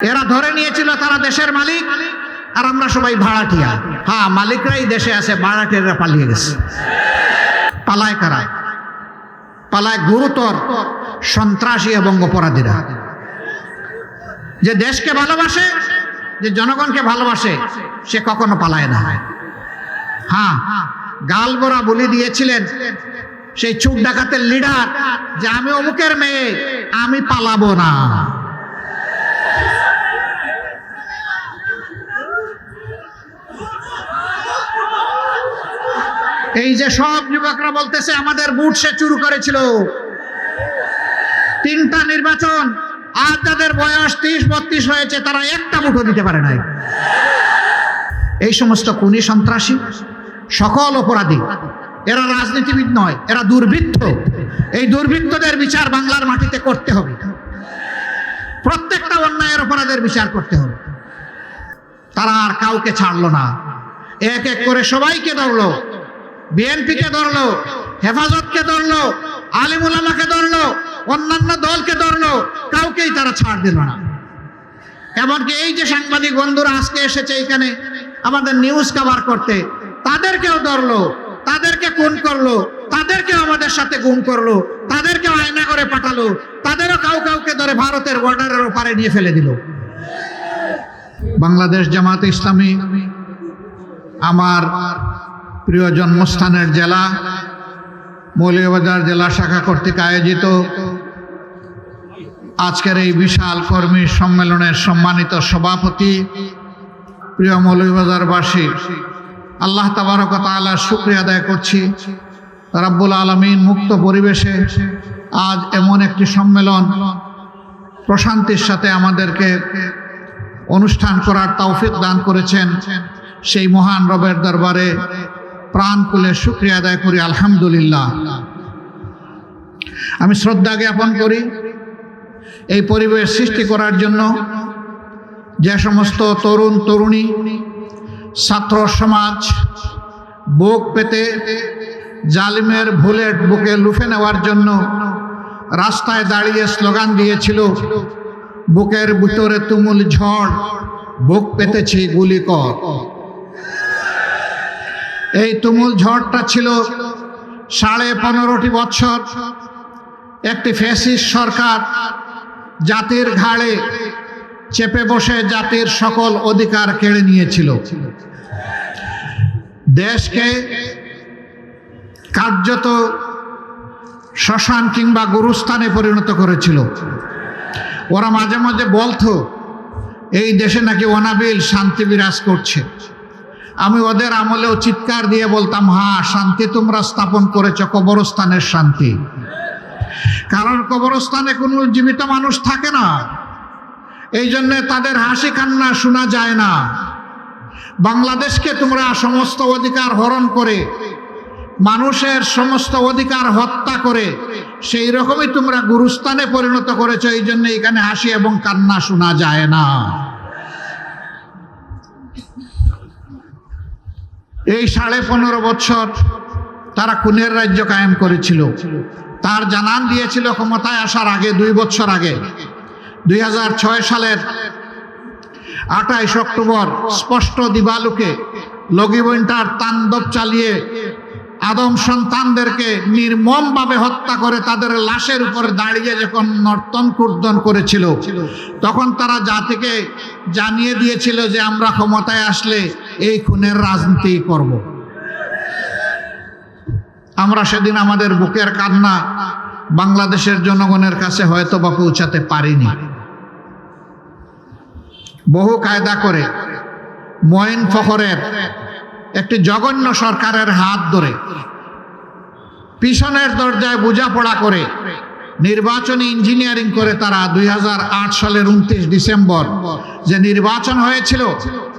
এরা ধরে নিয়েছিল তারা দেশের মালিক, আর আমরা সবাই ভাড়াটিয়া। হ্যাঁ মালিকরাই দেশে আছে, ভাড়াটিয়ারা পালিয়ে গেছে। পালায় কারা? পালায় গুরুতর সন্ত্রাসী এবং অপরাধীরা। যে দেশকে ভালোবাসে, যে জনগণকে ভালোবাসে, সে কখনো পালায় না। হ্যাঁ গালবোরা বলি দিয়েছিলেন সেই চুপ ডাকাতের লিডার যে, আমি অমুকের মেয়ে, আমি পালাবো না। এই যে সব যুবকরা বলতেছে, আমাদের বুট সে চুরি করেছিল। তিনটা নির্বাচন, আর যাদের বয়স ত্রিশ, বত্রিশ হয়েছে, তারা একটা বুটও দিতে পারে নাই। এই সমস্ত খুনি সন্ত্রাসী, সকল অপরাধী, এরা রাজনীতিবিদ নয়, এরা দুর্বৃত্ত। এই দুর্বৃত্তদের বিচার বাংলার মাটিতে করতে হবে। প্রত্যেকটা অন্যায়ের অপরাধের বিচার করতে হবে। তারা আর কাউকে ছাড়লো না। এক এক করে সবাইকে ধরলো। বিএনপিকে ধরলো, হেফাজতকে ধরলো আলিমুলামাকে ধরলো, অন্যান্য দলকে ধরলো, কাউকেই তারা ছাড় দিল না। এমনকি এই যে সাংবাদিক বন্ধুরা আজকে এসেছে এখানে আমাদের নিউজ কভার করতে, তাদেরকেও ধরলো, তাদেরকে খুন করল, তাদেরকেও আমাদের সাথে গুম করল, তাদেরকেও আয়না করে পাঠালো, তাদেরও কাউ কাউকে ধরে ভারতের বর্ডারের ওপারে নিয়ে ফেলে দিল। বাংলাদেশ জামাত ইসলামী, আমার প্রিয় জন্মস্থানের জেলা মৌলিয়াবাজার জেলা শাখা কর্তৃক আয়োজিত আজকের এই বিশাল কর্মী সম্মেলনের সম্মানিত সভাপতি, প্রিয় মৌলভীবাজারবাসী, আল্লাহ তাবারক তাআলার শুক্রিয়া আদায় করছি। রাব্বুল আলমিন মুক্ত পরিবেশে আজ এমন একটি সম্মেলন প্রশান্তির সাথে আমাদেরকে অনুষ্ঠান করার তৌফিক দান করেছেন সেই মহান রবের দরবারে প্রাণ খুলে শুক্রিয়া আদায় করি, আলহামদুলিল্লাহ। আমি শ্রদ্ধা জ্ঞাপন করি এই পরিবেশ সৃষ্টি করার জন্য যে সমস্ত তরুণ, তরুণী, ছাত্র সমাজ বুক পেতে জালিমের বুলেট বুকে লুফে নেওয়ার জন্য রাস্তায় দাঁড়িয়ে স্লোগান দিয়েছিল, বুকের ভিতরে তুমুল ঝড় বুক পেতেছি গুলি কর। এই তুমুল ঝড়টা ছিল সাড়ে পনেরোটি বছর একটি ফেসিস সরকার জাতির ঘাড়ে চেপে বসে জাতির সকল অধিকার কেড়ে নিয়েছিল। দেশকে কার্যত শ্মশান কিংবা গুরুস্থানে পরিণত করেছিল। ওরা মাঝে মাঝে বলতো, এই দেশে নাকি অনাবিল শান্তি বিরাজ করছে। আমি ওদের আমলেও চিৎকার দিয়ে বলতাম হ্যাঁ শান্তি তোমরা স্থাপন করেছ, কবরস্থানের শান্তি। কারণ কবরস্থানে কোনো জীবিত মানুষ থাকে না। এই জন্য তাদের হাসি কান্না শোনা যায় না। বাংলাদেশকে তোমরা সমস্ত অধিকার হরণ করে, মানুষের সমস্ত অধিকার হত্যা করে, সেই রকমই তোমরা গুরুস্থানে পরিণত করেছ, এই জন্য এখানে হাসি এবং কান্না শোনা যায় না। এই সাড়ে পনেরো বছর তারা খুনের রাজ্য কায়েম করেছিল। তার জানান দিয়েছিল ক্ষমতায় আসার আগে, দুই বছর আগে। দুই হাজার ছয় সালের আঠাইশ অক্টোবর স্পষ্ট দিবালুকে লগিবইন্টার তাণ্ডব চালিয়ে আদম সন্তানদেরকে নির্মমভাবে হত্যা করে তাদের লাশের উপর দাঁড়িয়ে যখন নর্তন কুর্দন করেছিল, তখন তারা জাতিকে জানিয়ে দিয়েছিল যে আমরা ক্ষমতায় আসলে এই খুনের রাজনীতি করব। আমরা সেদিন আমাদের বুকের কান্না বাংলাদেশের জনগণের কাছে হয়তো বা পৌঁছাতে পারিনি। বহু কায়দা করে ময়েন ফখরের একটি জঘন্য সরকারের হাত ধরে, পিছনের দরজায় বোঝাপড়া করে, নির্বাচনী ইঞ্জিনিয়ারিং করে তারা দুই হাজার আট সালের উনত্রিশ ডিসেম্বর যে নির্বাচন হয়েছিল,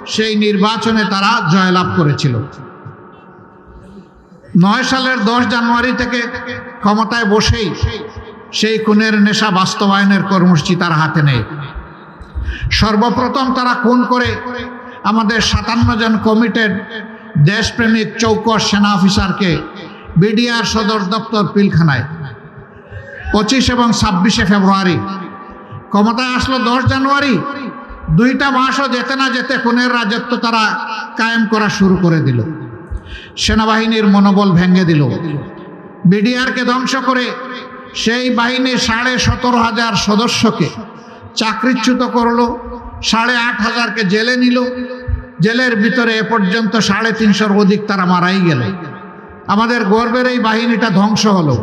সেই নির্বাচনে তারা জয়লাভ করেছিল। নয় সালের দশ জানুয়ারি থেকে ক্ষমতায় বসেই সেই খুনের নেশা বাস্তবায়নের কর্মসূচি তার হাতে নেই। সর্বপ্রথম তারা খুন করে আমাদের সাতান্ন জন কমিটেড দেশপ্রেমিক চৌকস সেনা অফিসারকে বিডিআর সদর দপ্তর পিলখানায়। পঁচিশ এবং ছাব্বিশে ফেব্রুয়ারি। ক্ষমতায় আসলো দশ জানুয়ারি। দুইটা মাসও যেতে না যেতে খুনের রাজত্ব তারা কায়েম করা শুরু করে দিল। সেনাবাহিনীর মনোবল ভেঙে দিল। বিডিআরকে ধ্বংস করে সেই বাহিনীর সাড়ে সতেরো হাজার সদস্যকে চাকরিচ্যুত করল, সাড়ে আট হাজারকে জেলে নিল জেলের ভিতরে এ পর্যন্ত সাড়ে তিনশোর অধিক তারা মারাই গেল। আমাদের গর্বের এই বাহিনীটা ধ্বংস হলো।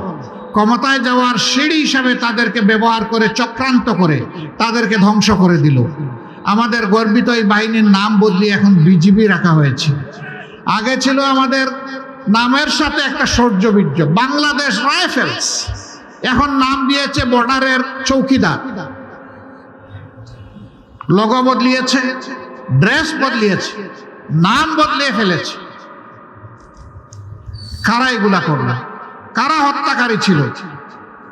ক্ষমতায় যাওয়ার সিঁড়ি হিসাবে তাদেরকে ব্যবহার করে, চক্রান্ত করে তাদেরকে ধ্বংস করে দিল। আমাদের গর্বিত এই বাহিনীর নাম বদলিয়ে এখন বিজিবি রাখা হয়েছে। আগে ছিল আমাদের নামের সাথে একটা সৌর্যবীর্য বাংলাদেশ রাইফেলস। এখন নাম দিয়েছে বর্ডারের চৌকিদার। লোগো বদলিয়েছে। ড্রেস বদলিয়েছে, নাম বদলিয়ে ফেলেছে। কারা এগুলা করল? কারা হত্যাকারী ছিল?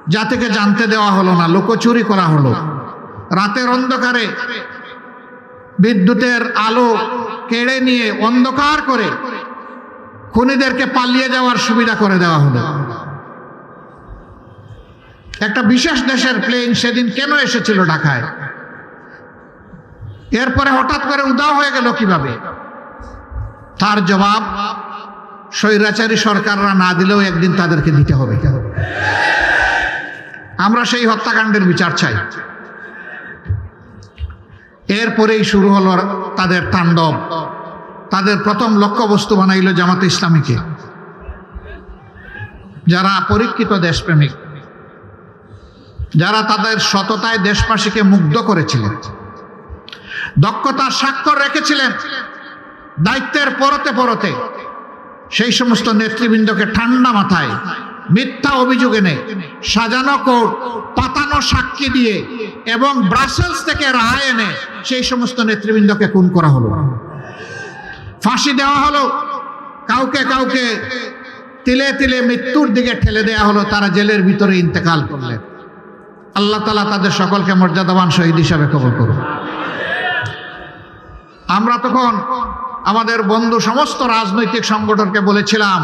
যা থেকে জানতে দেওয়া হলো না লোকচুরি করা হলো। রাতের অন্ধকারে বিদ্যুতের আলো কেড়ে নিয়ে অন্ধকার করে খুনিদেরকে পালিয়ে যাওয়ার সুবিধা করে দেওয়া হলো। একটা বিশেষ দেশের প্লেন সেদিন কেন এসেছিল ঢাকায়? এরপরে হঠাৎ করে উদাও হয়ে গেল কীভাবে? তার জবাব, স্বৈরাচারী সরকাররা না দিলেও একদিন তাদেরকে দিতে হবে। আমরা সেই হত্যাকাণ্ডের বিচার চাই। এরপরেই শুরু হলো তাদের তাণ্ডব। তাদের প্রথম লক্ষ্যবস্তু বানাইল জামাতে ইসলামীকে। যারা পরীক্ষিত দেশপ্রেমিক, যারা তাদের সততায় দেশবাসীকে মুগ্ধ করেছিলেন দক্ষতার স্বাক্ষর রেখেছিলেন। দায়িত্বের পরতে পরতে সেই সমস্ত নেতৃবৃন্দকে ঠান্ডা মাথায় মিথ্যা অভিযোগ এনে সাজানো কোর্ট, পাতানো সাক্ষী দিয়ে এবং ব্রাসেলস থেকে রায় এনে সেই সমস্ত নেতৃবৃন্দকে খুন করা হলো। ফাঁসি দেওয়া হলো। কাউকে কাউকে তিলে তিলে মৃত্যুর দিকে ঠেলে দেওয়া হলো। তারা জেলের ভিতরে ইন্তেকাল করলেন। আল্লাহ তালা তাদের সকলকে মর্যাদাবান শহীদ হিসাবে কবল করুন। আমরা তখন আমাদের বন্ধু সমস্ত রাজনৈতিক সংগঠনকে বলেছিলাম,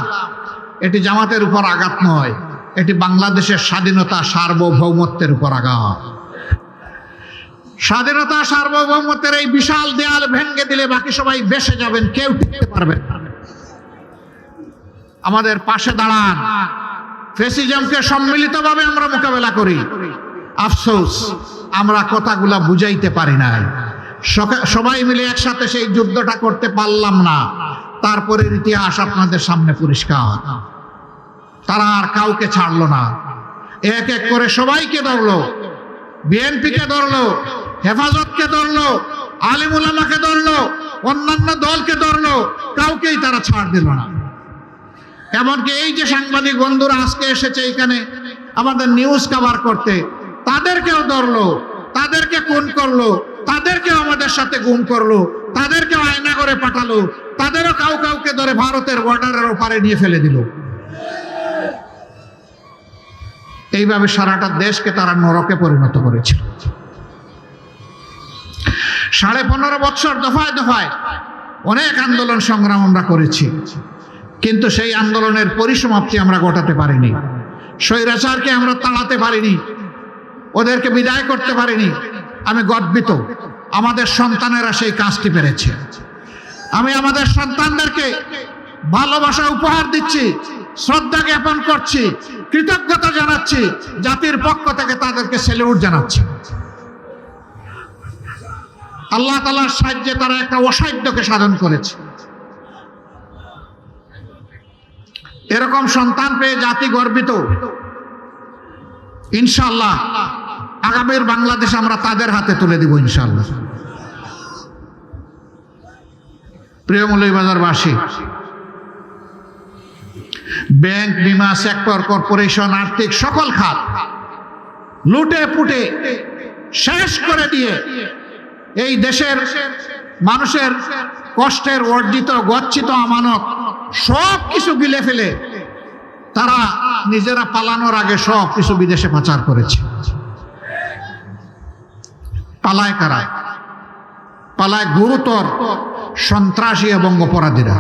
এটি জামাতের উপর আঘাত নয়, এটি বাংলাদেশের স্বাধীনতা সার্বভৌমত্বের উপর আঘাত। স্বাধীনতা সার্বভৌমত্বের এই বিশাল দেয়াল ভেঙ্গে দিলে বাকি সবাই বেসে যাবেন, কেউ টিকতে পারবে না। আমাদের পাশে দাঁড়ান, ফেসিজমকে সম্মিলিতভাবে আমরা মোকাবেলা করি। আফসোস, আমরা কথাগুলা বুঝাইতে পারি নাই। সবাই মিলে একসাথে সেই যুদ্ধটা করতে পারলাম না। তারপরের ইতিহাস আপনাদের সামনে পরিষ্কার। তারা আর কাউকে ছাড়লো না। এক এক করে সবাইকে ধরলো। বিএনপিকে ধরলো, হেফাজতকে ধরলো আলিমুলামাকে ধরলো, অন্যান্য দলকে ধরলো, কাউকেই তারা ছাড় দিল না। এমনকি এই যে সাংবাদিক বন্ধুরা আজকে এসেছে এখানে, আমাদের নিউজ কভার করতে, তাদেরকেও ধরলো, তাদেরকে কোন করল তাদেরকেও আমাদের সাথে গুম করল, তাদেরকেও আয়না করে পাঠালো, তাদেরও কাউ কাউকে ধরে ভারতের বর্ডারের ওপারে নিয়ে ফেলে দিল। এইভাবে সারাটা দেশকে তারা নরকে পরিণত করেছিল। সাড়ে পনেরো বছর দফায় দফায় অনেক আন্দোলন সংগ্রাম আমরা করেছি, কিন্তু সেই আন্দোলনের পরিসমাপ্তি আমরা ঘটাতে পারিনি। স্বৈরাচারকে আমরা তাড়াতে পারিনি, ওদেরকে বিদায় করতে পারিনি আমি গর্বিত। আমাদের সন্তানেরা সেই কাজটি পেরেছে। আমি আমাদের সন্তানদেরকে ভালোবাসা উপহার দিচ্ছি, শ্রদ্ধা জ্ঞাপন করছি, কৃতজ্ঞতা জানাচ্ছি, জাতির পক্ষ থেকে তাদেরকে সেলিউট জানাচ্ছি। আল্লাহ তালার সাহায্যে তারা একটা অসাধ্যকে সাধন করেছে। এরকম সন্তান পেয়ে জাতি গর্বিত। ইনশাল্লাহ আগামীর বাংলাদেশ আমরা তাদের হাতে তুলে দিব ইনশাল্লাহ প্রিয় মৌলভীবাজারবাসী, ব্যাংক, বিমা, সেক্টর, কর্পোরেশন, আর্থিক সকল খাত লুটে পুটে শেষ করে দিয়ে এই দেশের মানুষের কষ্টের অর্জিত, গচ্ছিত আমানত সব কিছু গিলে ফেলে তারা নিজেরা পালানোর আগে সব কিছু বিদেশে পাচার করেছে। পালায় কারা পালায় গুরুতর সন্ত্রাসী এবং অপরাধীরা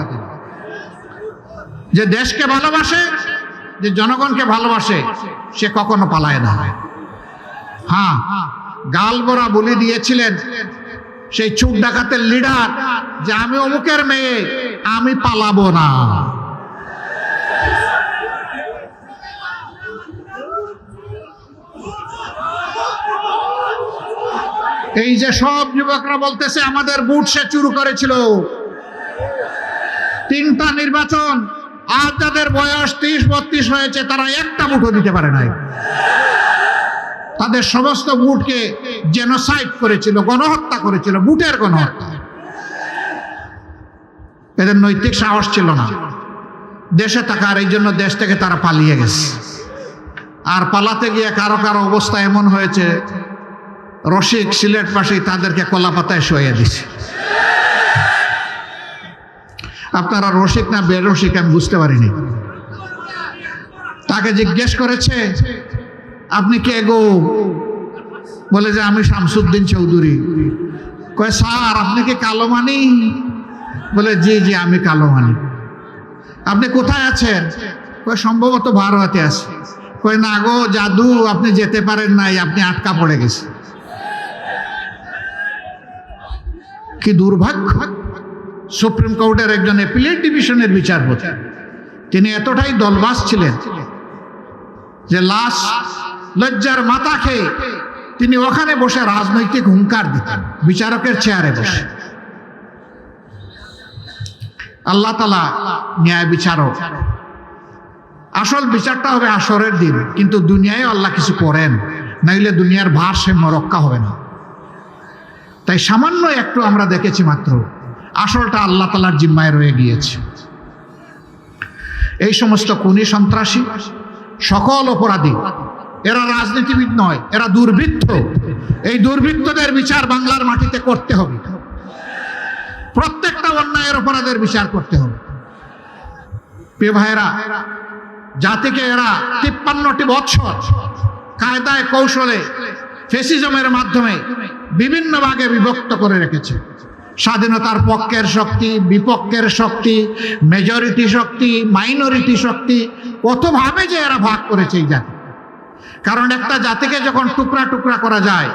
যে দেশকে ভালোবাসে, যে জনগণকে ভালোবাসে, সে কখনো পালায় না। হ্যাঁ গালবরা বলে দিয়েছিলেন সেই চুপ ডাকাতের লিডার যে, আমি অমুকের মেয়ে, আমি পালাবো না। এই যে সব যুবকরা বলতেছে, আমাদের বুট সে চুরু করেছিল। তিনটা নির্বাচন, আর যাদের বয়স ত্রিশ, বত্রিশ হয়েছে, তারা একটা বুটও দিতে পারে নাই। তাদের সমস্ত বুটকে জেনোসাইড করেছিল, গণহত্যা করেছিল, বুটের গণহত্যা। এদের নৈতিক সাহস ছিল না। দেশে থাকার এই জন্য দেশ থেকে তারা পালিয়ে গেছে। আর পালাতে গিয়ে কারও কারও অবস্থা এমন হয়েছে রসিক সিলেট পাশে তাদেরকে কলাপাতায় শোয়া দিছে। আপনারা রসিক না বেরসিক আমি বুঝতে পারিনি। তাকে জিজ্ঞেস করেছে, আপনি কে গো? বলে যে, আমি শামসুদ্দিন চৌধুরী। কয়, স্যার, আপনি কি কালো মানি বলে, জি জি, আমি কালো মানি আপনি কোথায় আছেন? কয়, সম্ভবত ভারতে আছে। কয়, না গো, জাদু, আপনি যেতে পারেন নাই, আপনি আটকা পড়ে গেছে কি দুর্ভাগ্য? সুপ্রিম কোর্টের একজন এপিলেট ডিভিশনের বিচারপতি। তিনি এতটাই দলবাস ছিলেন যে লাশ লজ্জার মাথা খেয়ে তিনি ওখানে বসে রাজনৈতিক হুঙ্কার দিতেন, বিচারকের চেয়ারে বসে। আল্লাহ তালা ন্যায় বিচারক। আসল বিচারটা হবে আসরের দিন, কিন্তু দুনিয়ায় আল্লাহ কিছু করেন, নাইলে দুনিয়ার ভারসাম্য মরক্কা হবে না। তাই সামান্য একটু আমরা দেখেছি মাত্র, আসলটা আল্লাহ তালার জিম্মায় রয়ে গিয়েছে। এই সমস্ত খুনি সন্ত্রাসী, সকল অপরাধী, এরা রাজনীতিবিদ নয়, এরা দুর্বৃত্ত। এই দুর্বৃত্তদের বিচার বাংলার মাটিতে করতে হবে। প্রত্যেকটা অন্যায়ের অপরাধের বিচার করতে হবে। প্রিয় ভাইয়েরা, জাতিকে এরা তিপ্পান্নটি বৎসর কায়দায় কৌশলে ফেসিজমের মাধ্যমে বিভিন্ন ভাগে বিভক্ত করে রেখেছে। স্বাধীনতার পক্ষের শক্তি, বিপক্ষের শক্তি মেজরিটি শক্তি মাইনরিটি শক্তি, কতভাবে যে এরা ভাগ করেছে এই জাতি। কারণ একটা জাতিকে যখন টুকরা টুকরা করা যায়,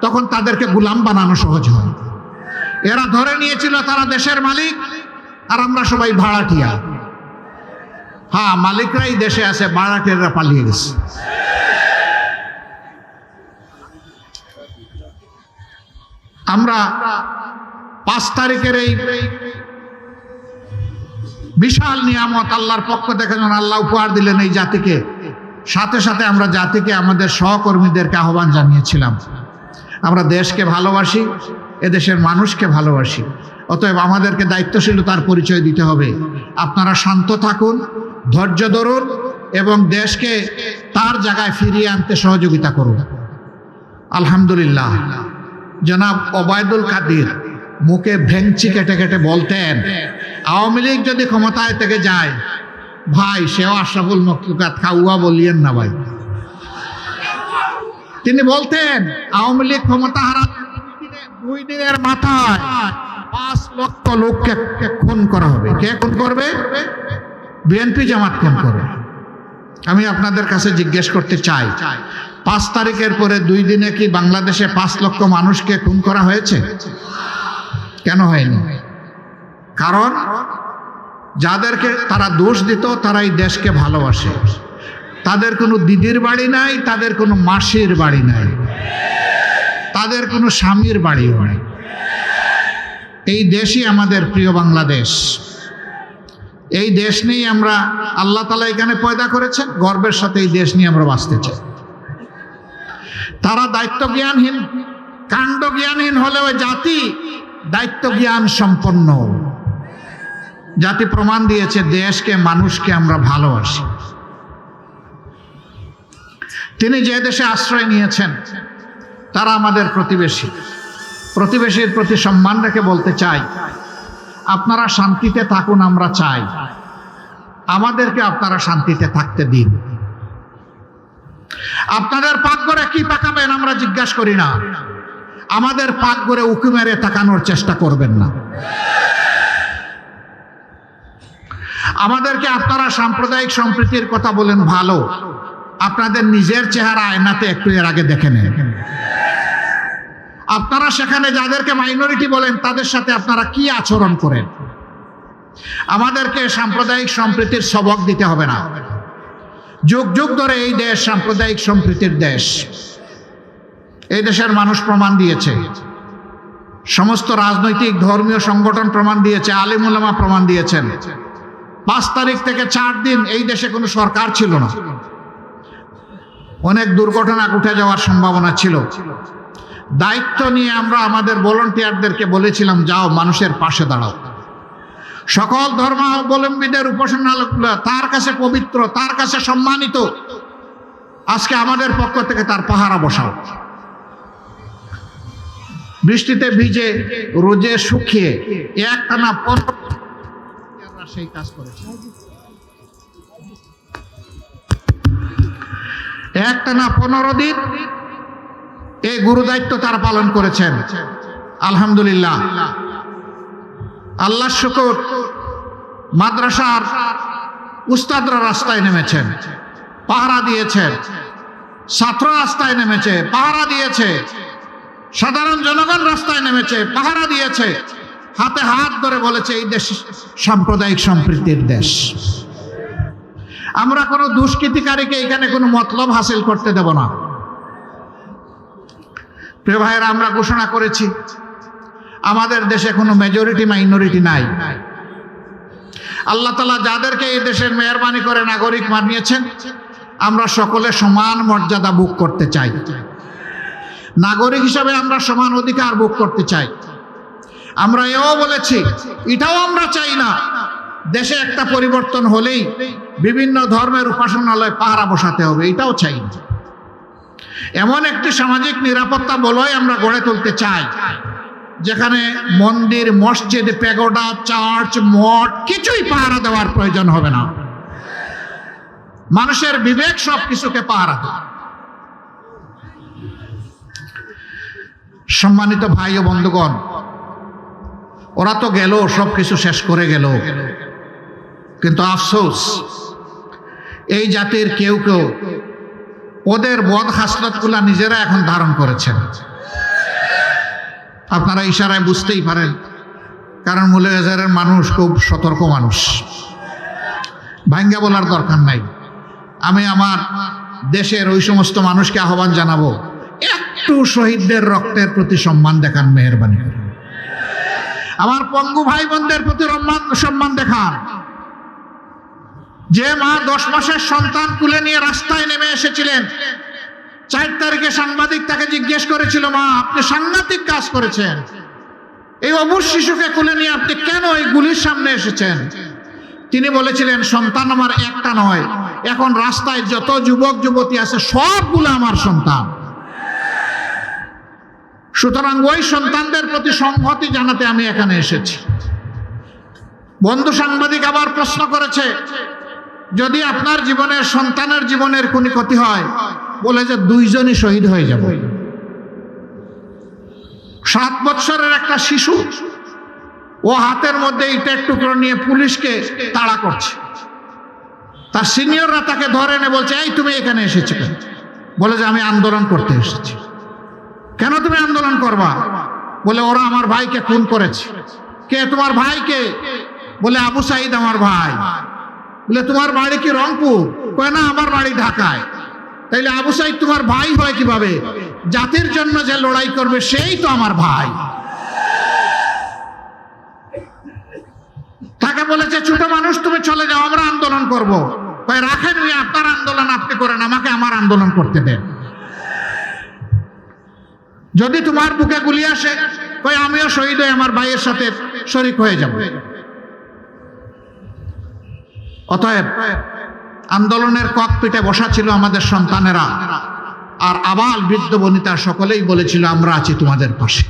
তখন তাদেরকে গুলাম বানানো সহজ হয়। এরা ধরে নিয়েছিল তারা দেশের মালিক, আর আমরা সবাই ভাড়াটিয়া। হ্যাঁ মালিকরাই দেশে আছে, ভাড়াটিয়ারা পালিয়ে গেছে। আমরা পাঁচ তারিখের এই বিশাল নিয়ামত আল্লাহর পক্ষ থেকে যখন আল্লাহ উপহার দিলেন এই জাতিকে। সাথে সাথে আমরা জাতিকে আমাদের সহকর্মীদেরকে আহ্বান জানিয়েছিলাম। আমরা দেশকে ভালোবাসি, এদেশের মানুষকে ভালোবাসি। অতএব আমাদেরকে দায়িত্বশীলতার পরিচয় দিতে হবে। আপনারা শান্ত থাকুন, ধৈর্য ধরুন এবং দেশকে তার জায়গায় ফিরিয়ে আনতে সহযোগিতা করুন। আলহামদুলিল্লাহ। জনাব ওবায়দুল কাদির, মুখে ভেংচি কেটে কেটে বলতেন, আওয়ামী লীগ যদি ক্ষমতায় থেকে যায়, ভাই, সেও আশরাফুল মকলুকাত খাউয়া বলিয়েন না ভাই। তিনি বলতেন, আওয়ামী লীগ ক্ষমতা হারা দুই দিনের মাথায় পাঁচ লক্ষ লোককে খুন করা হবে। কে খুন করবে? বিএনপি জামাত খুন করবে। আমি আপনাদের কাছে জিজ্ঞেস করতে চাই পাঁচ তারিখের পরে দুই দিনে কি বাংলাদেশে পাঁচ লক্ষ মানুষকে খুন করা হয়েছে? কেন হয়নি? কারণ যাদেরকে তারা দোষ দিত তারা এই দেশকে ভালোবাসে। তাদের কোনো দিদির বাড়ি নাই, তাদের কোনো মাসির বাড়ি নাই। তাদের কোনো স্বামীর বাড়িও নাই। এই দেশই আমাদের প্রিয় বাংলাদেশ। এই দেশ নিয়েই আমরা আল্লাহ তালা এখানে পয়দা করেছেন, গর্বের সাথে এই দেশ নিয়ে আমরা বাঁচতে চাই। তারা দায়িত্ব জ্ঞানহীন কাণ্ড জ্ঞানহীন হলেও জাতি দায়িত্ব জ্ঞান সম্পন্ন। জাতি প্রমাণ দিয়েছে দেশকে, মানুষকে আমরা ভালোবাসি। তিনি যে দেশে আশ্রয় নিয়েছেন, তারা আমাদের প্রতিবেশী। প্রতিবেশীর প্রতি সম্মান রেখে বলতে চাই, আপনারা শান্তিতে থাকুন, আমরা চাই। আমাদেরকে আপনারা শান্তিতে থাকতে দিন। আপনাদের পাক করে কি তাকাবেন আমরা জিজ্ঞাসা করি না। আমাদের পাক করে উকি মেরে তাকানোর চেষ্টা করবেন না। আমাদেরকে আপনারা সাম্প্রদায়িক সম্প্রীতির কথা বলেন ভালো। আপনাদের নিজের চেহারা আয়নাতে একটু এর আগে দেখে নেন। আপনারা সেখানে যাদেরকে মাইনরিটি বলেন, তাদের সাথে আপনারা কি আচরণ করেন? আমাদেরকে সাম্প্রদায়িক সম্প্রীতির সবক দিতে হবে না। যুগ যুগ ধরে এই দেশ সাম্প্রদায়িক সম্প্রীতির দেশ। এই দেশের মানুষ প্রমাণ দিয়েছে। সমস্ত রাজনৈতিক, ধর্মীয় সংগঠন প্রমাণ দিয়েছে আলিমুল্লামা প্রমাণ দিয়েছেন। পাঁচ তারিখ থেকে চার দিন এই দেশে কোনো সরকার ছিল না। অনেক দুর্ঘটনা উঠে যাওয়ার সম্ভাবনা ছিল। দায়িত্ব নিয়ে আমরা আমাদের ভলেন্টিয়ারদেরকে বলেছিলাম, যাও, মানুষের পাশে দাঁড়াও। সকল ধর্মাবলম্বীদের উপাসনালয়গুলো তার কাছে পবিত্র, তার কাছে সম্মানিত। আজকে আমাদের পক্ষ থেকে তার পাহারা বসাও। বৃষ্টিতে ভিজে রোজে শুকিয়ে একটানা সেই কাজ করেছে। একটানা পনেরো দিন এই গুরু দায়িত্ব তারা পালন করেছেন। আলহামদুলিল্লাহ। আল্লাহ শুকর। মাদ্রাসার উস্তাদরা রাস্তায় নেমেছেন, পাহারা দিয়েছেন ছাত্র রাস্তায় নেমেছে, পাহারা দিয়েছে, সাধারণ জনগণ রাস্তায় নেমেছে, পাহারা দিয়েছে, হাতে হাত ধরে বলেছে, এই দেশ সাম্প্রদায়িক সম্প্রীতির দেশ। আমরা কোনো দুষ্কৃতিকারীকে এখানে কোনো মতলব হাসিল করতে দেব না। প্রিয় ভাইয়েরা, আমরা ঘোষণা করেছি, আমাদের দেশে কোনো মেজরিটি মাইনরিটি নাই। আল্লাহ তালা যাদেরকে এই দেশের মেহরবানি করে নাগরিক মানিয়েছেন আমরা সকলে সমান মর্যাদা বুক করতে চাই। নাগরিক হিসাবে আমরা সমান অধিকার বুক করতে চাই। আমরা এও বলেছি, এটাও আমরা চাই না, দেশে একটা পরিবর্তন হলেই বিভিন্ন ধর্মের উপাসনালয় পাহারা বসাতে হবে, এটাও চাই এমন একটি সামাজিক নিরাপত্তা বলয় আমরা গড়ে তুলতে চাই। যেখানে মন্দির, মসজিদ, পেগোডা, চার্চ, মঠ, কিছুই পাহারা দেওয়ার প্রয়োজন হবে না। মানুষের বিবেক সব কিছুকে পাহারা দেয়। সম্মানিত ভাই ও বন্ধুগণ, ওরা তো গেল সব কিছু শেষ করে গেল। কিন্তু আফসোস, এই জাতির কেউ কেউ ওদের বদ হাসলতগুলা নিজেরা এখন ধারণ করেছেন। আপনারা ইশারায় বুঝতেই পারেন। কারণ মুলেজারের মানুষ খুব সতর্ক মানুষ। ভাঙ্গা বলার দরকার নাই। আমি আমার দেশের ওই সমস্ত মানুষকে আহ্বান জানাব, একটু শহীদদের রক্তের প্রতি সম্মান দেখান, মেহরবানি করে আমার পঙ্গু ভাই বোনদের প্রতি সম্মান দেখান। যে মা দশ মাসের সন্তান তুলে নিয়ে রাস্তায় নেমে এসেছিলেন চার তারিখে সাংবাদিক তাকে জিজ্ঞেস করেছিল, মা, আপনি সাংঘাতিক কাজ করেছেন। এই অবুজ শিশুকে কুলে নিয়ে আপনি কেন এই গুলির সামনে এসেছেন? তিনি বলেছিলেন, সন্তান আমার একটা নয়। এখন রাস্তায় যত যুবক, যুবতী আছে, সবগুলো আমার সন্তান। সুতরাং ওই সন্তানদের প্রতি সংহতি জানাতে আমি এখানে এসেছি। বন্ধু সাংবাদিক আবার প্রশ্ন করেছে, যদি আপনার জীবনের সন্তানের জীবনের কোনো ক্ষতি হয় বলে যে দুইজনই শহীদ হয়ে যাব। সাত বৎসরের একটা শিশু, ও হাতের মধ্যে ইটের টুকরো নিয়ে পুলিশকে তাড়া করছে। তার সিনিয়ররা তাকে ধরে এনে বলছে, এই তুমি এখানে এসেছ বলে যে, আমি আন্দোলন করতে এসেছি। কেন তুমি আন্দোলন করবা? বলে, ওরা আমার ভাইকে খুন করেছে। কে তোমার ভাইকে? বলে, আবু সাইদ আমার ভাই। বলে, তোমার বাড়ি কি রংপুর? কয় না, আমার বাড়ি ঢাকায়। তাইলে আবু সাইদ তোমার ভাই হয় কীভাবে? জাতির জন্য যে লড়াই করবে সেই তো আমার ভাই। তাকে বলেছে, ছোট মানুষ, তুমি চলে যাও, আমরা আন্দোলন করব। কয়, রাখেন আপনার আন্দোলন আপনি করেন, আমাকে আমার আন্দোলন করতে দেন। যদি তোমার বুকে গুলি আসে কই আমিও শহীদ হয়ে আমার ভাইয়ের সাথে শরিক হয়ে যাব। অতএব আন্দোলনের ককপিটে বসা ছিল আমাদের সন্তানেরা। আর আবাল বৃদ্ধ বনিতা সকলেই বলেছিল, আমরা আছি তোমাদের পাশে।